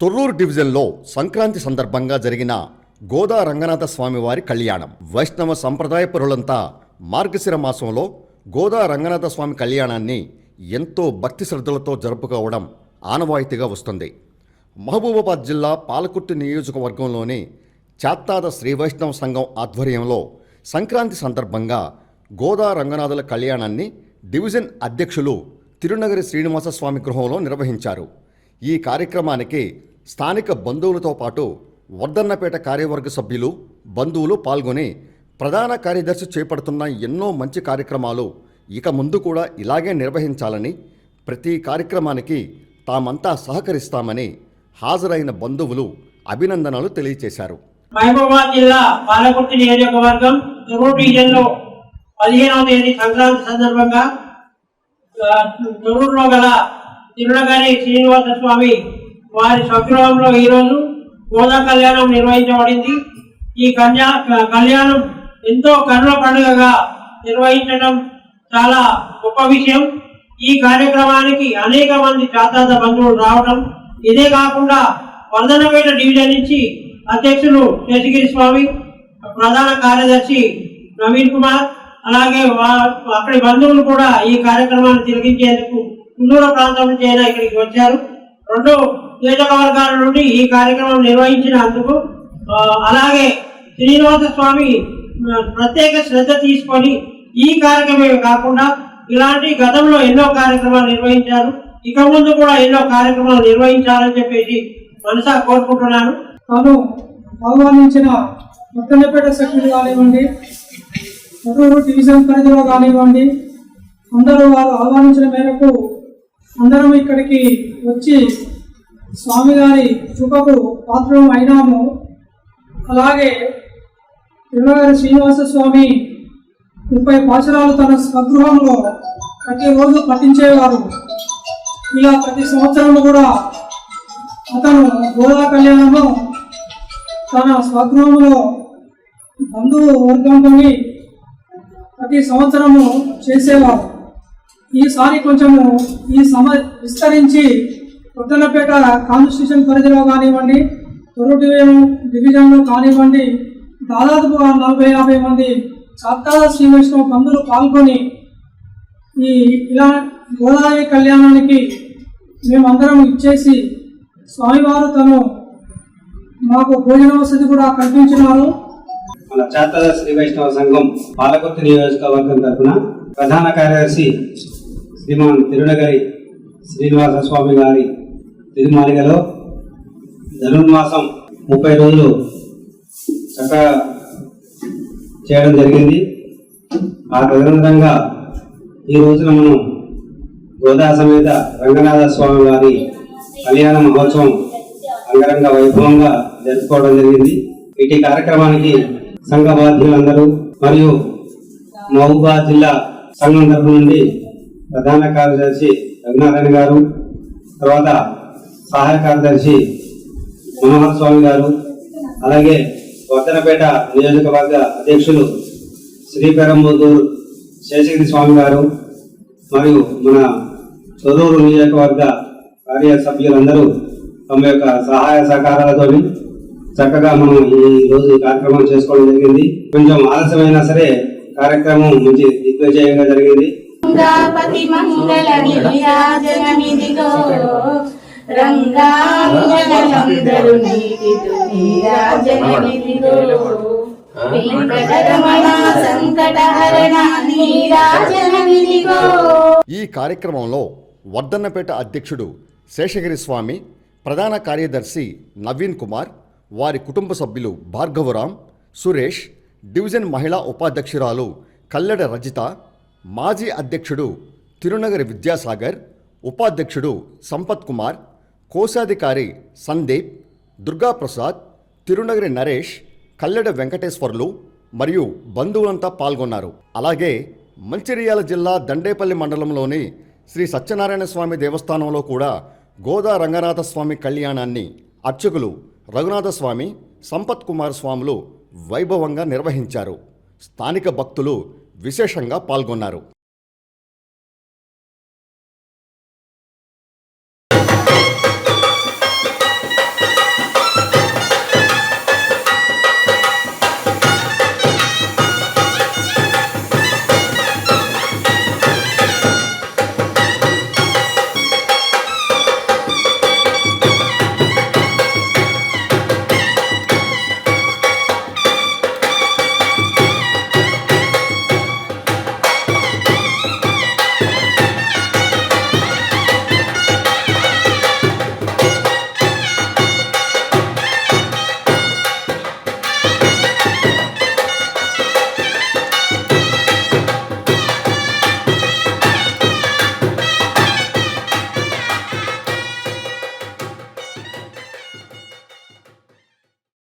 తొర్రూరు డివిజన్లో సంక్రాంతి సందర్భంగా జరిగిన గోదా రంగనాథ స్వామివారి కళ్యాణం. వైష్ణవ సంప్రదాయ పరులంతా మార్గశిర మాసంలో గోదా రంగనాథ స్వామి కళ్యాణాన్ని ఎంతో భక్తి శ్రద్ధలతో జరుపుకోవడం ఆనవాయితీగా వస్తుంది. మహబూబాబాద్ జిల్లా పాలకుర్తి నియోజకవర్గంలోని చాత్తాద శ్రీ వైష్ణవ సంఘం ఆధ్వర్యంలో సంక్రాంతి సందర్భంగా గోదా రంగనాథుల కళ్యాణాన్ని డివిజన్ అధ్యక్షులు తిరునగరి శ్రీనివాస స్వామి గృహంలో నిర్వహించారు. ఈ కార్యక్రమానికి స్థానిక బంధువులతో పాటు వర్ధన్నపేట కార్యవర్గ సభ్యులు బంధువులు పాల్గొని ప్రధాన కార్యదర్శి చేపడుతున్న ఎన్నో మంచి కార్యక్రమాలు ఇక ముందు కూడా ఇలాగే నిర్వహించాలని ప్రతి కార్యక్రమానికి తామంతా సహకరిస్తామని హాజరైన బంధువులు అభినందనలు తెలియజేశారు మహబూబాబాద్ జిల్లా పాలకుర్తి నియోజకవర్గం తురూరు డివిజన్లో పదిహేనవ తేదీ సంక్రాంతి సందర్భంగా తురూరులో గల తిరునగారి శ్రీనివాస స్వామి వారి స్వగృహంలో ఈరోజు గోదా కళ్యాణం నిర్వహించబడింది. ఈ కన్యా కళ్యాణం ఎంతో కన్నుల పండుగగా నిర్వహించడం చాలా గొప్ప విషయం. ఈ కార్యక్రమానికి అనేక మంది జాతాత బంధువులు రావడం ఇదే కాకుండా వర్ధనపేట డివిజన్ నుంచి అధ్యక్షులు శేషగిరి స్వామి ప్రధాన కార్యదర్శి నవీన్ కుమార్ అలాగే వా- అక్కడి బంధువులు కూడా ఈ కార్యక్రమాన్ని తిరిగించేందుకు సుదూర ప్రాంతం నుంచి అయినా ఇక్కడికి వచ్చారు. రెండు నియోజకవర్గాల నుండి ఈ కార్యక్రమం నిర్వహించినందుకు అలాగే శ్రీనివాస స్వామి ప్రత్యేక శ్రద్ధ తీసుకొని ఈ కార్యక్రమమే కాకుండా ఇలాంటి గతంలో ఎన్నో కార్యక్రమాలు నిర్వహించారు. ఇక ముందు కూడా ఎన్నో కార్యక్రమాలు నిర్వహించాలని చెప్పేసి మనసా కోరుకుంటున్నాను. తాను ఆహ్వానించిన ముత్తన్నపేట సభ్యులు కానివ్వండి నెల్లూరు డివిజన్ పరిధిలో కానివ్వండి అందరూ వారు ఆహ్వానించిన మేరకు అందరం ఇక్కడికి వచ్చి స్వామివారి కృపకు పాత్రం అయినాము. అలాగే తిరుమలగారి శ్రీనివాస స్వామి ముప్పై పాచరాలు తన స్వగృహంలో ప్రతిరోజు పఠించేవారు. ఇలా ప్రతి సంవత్సరం కూడా అతను గోదా కళ్యాణము తన స్వగృహంలో బంధువు వర్గంతో ప్రతి సంవత్సరము చేసేవారు. ఈసారి కొంచెము ఈ సమ విస్తరించి కొత్తలపేట కాన్స్టిట్యూషన్ పరిధిలో కానివ్వండి తొరు డివిజన్లో కానివ్వండి దాదాపుగా నలభై యాభై మంది సత్తాల శ్రీ వైష్ణవ బంధువులు పాల్గొని ఈ ఇలా గోదావరి కళ్యాణానికి మేమందరం ఇచ్చేసి స్వామివారు తను మాకు భోజన వసతి కూడా కల్పించినారు. మన చాతద శ్రీ వైష్ణవ సంఘం పాలకొత్త నియోజకవర్గం తరఫున ప్రధాన కార్యదర్శి శ్రీమాన్ తిరునగరి శ్రీనివాస స్వామి గారి తిరుమాలిగలో ధనుర్మాసం ముప్పై రోజులు చక్కగా చేయడం జరిగింది. ఆ తదనంతరంగా ఈ రోజున మనం గోదా సమేత రంగనాథ స్వామి వారి కళ్యాణ మహోత్సవం అంగరంగ వైభవంగా జరుపుకోవడం జరిగింది. ఇటీ కార్యక్రమానికి సంఘ బాధ్యులందరూ మరియు మహబూబా జిల్లా సంఘం తరపు నుండి ప్రధాన కార్యదర్శి రఘునారాయణ గారు తర్వాత సహాయ కార్యదర్శి మనోహర్ స్వామి గారు అలాగే వర్ధనపేట నియోజకవర్గ అధ్యక్షులు శ్రీపెరంబూదూరు శేషగిరి స్వామి గారు మరియు మన చదువురు నియోజకవర్గ కార్య సభ్యులందరూ తమ యొక్క సహాయ సహకారాలతో చక్కగా మనం ఈ రోజు కార్యక్రమం చేసుకోవడం జరిగింది. కొంచెం ఆలస్యమైనా సరే కార్యక్రమం మంచి దిగ్విజయంగా జరిగింది. రంగాపతి మంగళ నీరాజనమిదిగో రంగాంజనందరు నీటిదు నీరాజనమిదిగో ఈ కార్యక్రమంలో వర్ధన్నపేట అధ్యక్షుడు శేషగిరి స్వామి ప్రధాన కార్యదర్శి నవీన్ కుమార్ వారి కుటుంబ సభ్యులు భార్గవరాం సురేష్ డివిజన్ మహిళా ఉపాధ్యక్షురాలు కల్లెడ రజిత మాజీ అధ్యక్షుడు తిరునగరి విద్యాసాగర్ ఉపాధ్యక్షుడు సంపత్ కుమార్ కోశాధికారి సందీప్ దుర్గాప్రసాద్ తిరునగరి నరేష్ కల్లెడ వెంకటేశ్వర్లు మరియు బంధువులంతా పాల్గొన్నారు. అలాగే మంచిర్యాల జిల్లా దండేపల్లి మండలంలోని శ్రీ సత్యనారాయణ స్వామి దేవస్థానంలో కూడా గోదా రంగనాథ స్వామి కళ్యాణాన్ని అర్చకులు రఘునాథ స్వామి సంపత్ కుమార్ స్వాములు వైభవంగా నిర్వహించారు. స్థానిక భక్తులు విశేషంగా పాల్గొన్నారు.